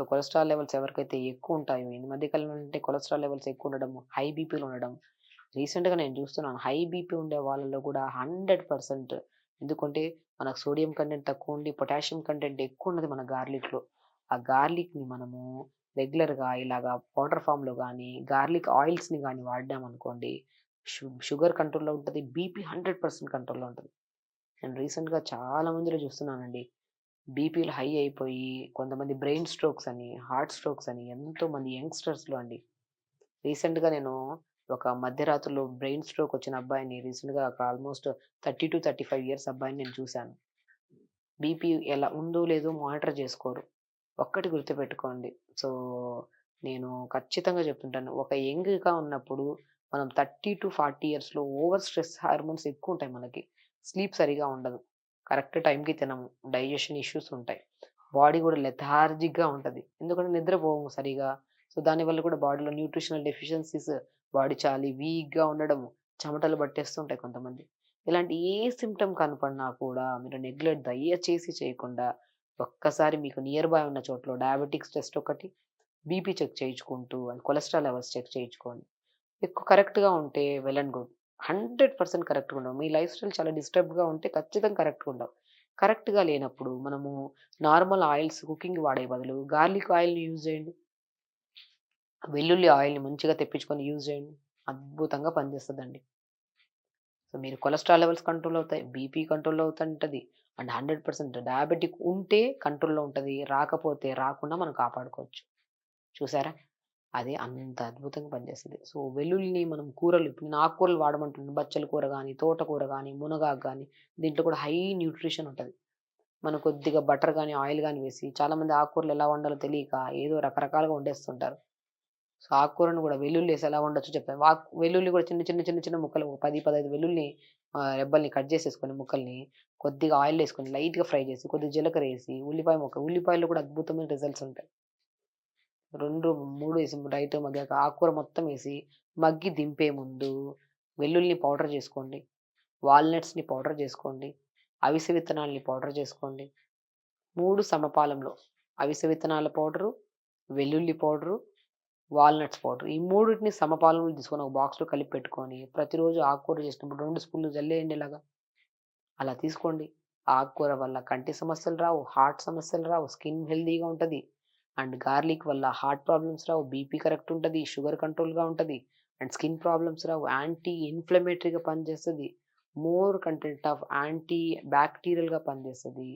So cholesterol levels ఎవరికైతే ఎక్కువ ఉంటాయో ఈ మధ్య కాలంలో అంటే కొలెస్ట్రాల్ లెవెల్స్ ఎక్కువ ఉండడం హై బీపీలు ఉండడం రీసెంట్గా నేను చూస్తున్నాను హై బీపీ ఉండే వాళ్ళలో కూడా హండ్రెడ్ పర్సెంట్ ఎందుకంటే మనకు సోడియం కంటెంట్ తక్కువ ఉండి పొటాషియం కంటెంట్ ఎక్కువ ఉన్నది మన గార్లిక్లో ఆ గార్లిక్ని మనము రెగ్యులర్గా ఇలాగా పౌడర్ ఫామ్లో కానీ గార్లిక్ ఆయిల్స్ని కానీ వాడినామనుకోండి అనుకోండి షుగర్ కంట్రోల్లో ఉంటుంది బీపీ హండ్రెడ్ పర్సెంట్ కంట్రోల్లో ఉంటుంది. నేను రీసెంట్గా చాలా మందిలో చూస్తున్నానండి బీపీలు హై అయిపోయి కొంతమంది బ్రెయిన్ స్ట్రోక్స్ అని హార్ట్ స్ట్రోక్స్ అని ఎంతో మంది యంగ్స్టర్స్లో అండి. రీసెంట్గా నేను ఒక మధ్యరాత్రిలో బ్రెయిన్ స్ట్రోక్ వచ్చిన అబ్బాయిని రీసెంట్గా ఒక almost thirty to thirty five years అబ్బాయిని నేను చూశాను. బీపీ ఎలా ఉందో లేదో మానిటర్ చేసుకోరు. ఒక్కటి గుర్తుపెట్టుకోండి. సో నేను ఖచ్చితంగా చెప్తుంటాను. ఒక యంగ్గా ఉన్నప్పుడు మనం థర్టీ టు ఫార్టీ ఇయర్స్లో ఓవర్ స్ట్రెస్ హార్మోన్స్ ఎక్కువ ఉంటాయి మనకి. స్లీప్ సరిగా ఉండదు. కరెక్ట్ టైంకి తినము. డైజెషన్ ఇష్యూస్ ఉంటాయి. బాడీ కూడా లెథార్జిక్గా ఉంటుంది. ఎందుకంటే నిద్రపోము సరిగా. సో దానివల్ల కూడా బాడీలో న్యూట్రిషనల్ డెఫిషియన్సీస్ బాడీ చాలా వీక్గా ఉండడం చెమటలు పట్టేస్తుంటాయి కొంతమంది. ఇలాంటి ఏ సిమ్టమ్ కనపడినా కూడా మీరు నెగ్లెక్ట్ దయచేసి చేయకుండా ఒక్కసారి మీకు నియర్ బై ఉన్న చోట్ల డయాబెటిక్స్ టెస్ట్ ఒకటి బీపీ చెక్ చేయించుకుంటూ కొలెస్ట్రాల్ లెవెల్స్ చెక్ చేయించుకోండి. ఎక్కువ కరెక్ట్గా ఉంటే well and good. Hundred percent కరెక్ట్గా ఉండవు. మీ లైఫ్ స్టైల్ చాలా డిస్టర్బ్గా ఉంటే ఖచ్చితంగా కరెక్ట్గా ఉండవు. కరెక్ట్గా లేనప్పుడు మనము నార్మల్ ఆయిల్స్ కుకింగ్ వాడే బదులు గార్లిక్ ఆయిల్ని యూజ్ చేయండి. వెల్లుల్లి ఆయిల్ని మంచిగా తెప్పించుకొని యూజ్ చేయండి. అద్భుతంగా పనిచేస్తుందండి. సో మీరు కొలెస్ట్రాల్ లెవెల్స్ కంట్రోల్ అవుతాయి. బీపీ కంట్రోల్లో అవుతుంటుంది. అండ్ హండ్రెడ్ పర్సెంట్ డయాబెటిక్ ఉంటే కంట్రోల్లో ఉంటుంది. రాకపోతే రాకుండా మనం కాపాడుకోవచ్చు. చూసారా? అదే అంత అద్భుతంగా పనిచేస్తుంది. సో వెల్లుల్లిని మనం కూరలు ఇప్పుడు నేను ఆకుకూరలు వాడమంటున్నాను బచ్చల కూర కానీ తోటకూర కానీ మునగాకు కానీ దీంట్లో కూడా హై న్యూట్రిషన్ ఉంటుంది. మనం కొద్దిగా బటర్ కానీ ఆయిల్ కానీ వేసి చాలామంది ఆకుకూరలు ఎలా వండాలో తెలియక ఏదో రకరకాలుగా వండేస్తుంటారు. సో ఆకుకూరను కూడా వెల్లుల్లి వేసి ఎలా వండొచ్చు చెప్తాను ఆకు వెల్లుల్లి కూడా చిన్న చిన్న చిన్న చిన్న ముక్కలు పది పదహైదు వెల్లుల్లి రెబ్బల్ని కట్ చేసేసుకొని ముక్కల్ని కొద్దిగా ఆయిల్ వేసుకొని లైట్గా ఫ్రై చేసి కొద్దిగా జీలకర్ర వేసి ఉల్లిపాయ ముక్క ఉల్లిపాయలు కూడా అద్భుతమైన రిజల్ట్స్ ఉంటాయి. రెండు మూడు వేసి రైట్ మగ్గాక ఆకుకూర మొత్తం వేసి మగ్గి దింపే ముందు వెల్లుల్లిని పౌడర్ చేసుకోండి. వాల్నట్స్ని పౌడర్ చేసుకోండి. అవిసె విత్తనాలని పౌడర్ చేసుకోండి. మూడు సమపాలంలో అవిసె విత్తనాల పౌడరు వెల్లుల్లి పౌడరు వాల్నట్స్ పౌడర్. ఈ మూడింటిని సమపాలంలో తీసుకొని ఒక బాక్స్లో కలిపి పెట్టుకొని ప్రతిరోజు ఆకుకూర చేసినప్పుడు రెండు స్పూన్లు జల్లేయండి ఇలాగా. అలా తీసుకోండి. ఆకుకూర వల్ల కంటి సమస్యలు రావు హార్ట్ సమస్యలు రావు స్కిన్ హెల్తీగా ఉంటుంది. అండ్ గార్లిక్ వల్ల హార్ట్ ప్రాబ్లమ్స్ రావు బీపీ కరెక్ట్ ఉంటుంది షుగర్ కంట్రోల్గా ఉంటుంది అండ్ స్కిన్ ప్రాబ్లమ్స్ రావు యాంటీ ఇన్ఫ్లమేటరీగా పనిచేస్తుంది మోర్ కంటెంట్ ఆఫ్ యాంటీ బ్యాక్టీరియల్గా పనిచేస్తుంది.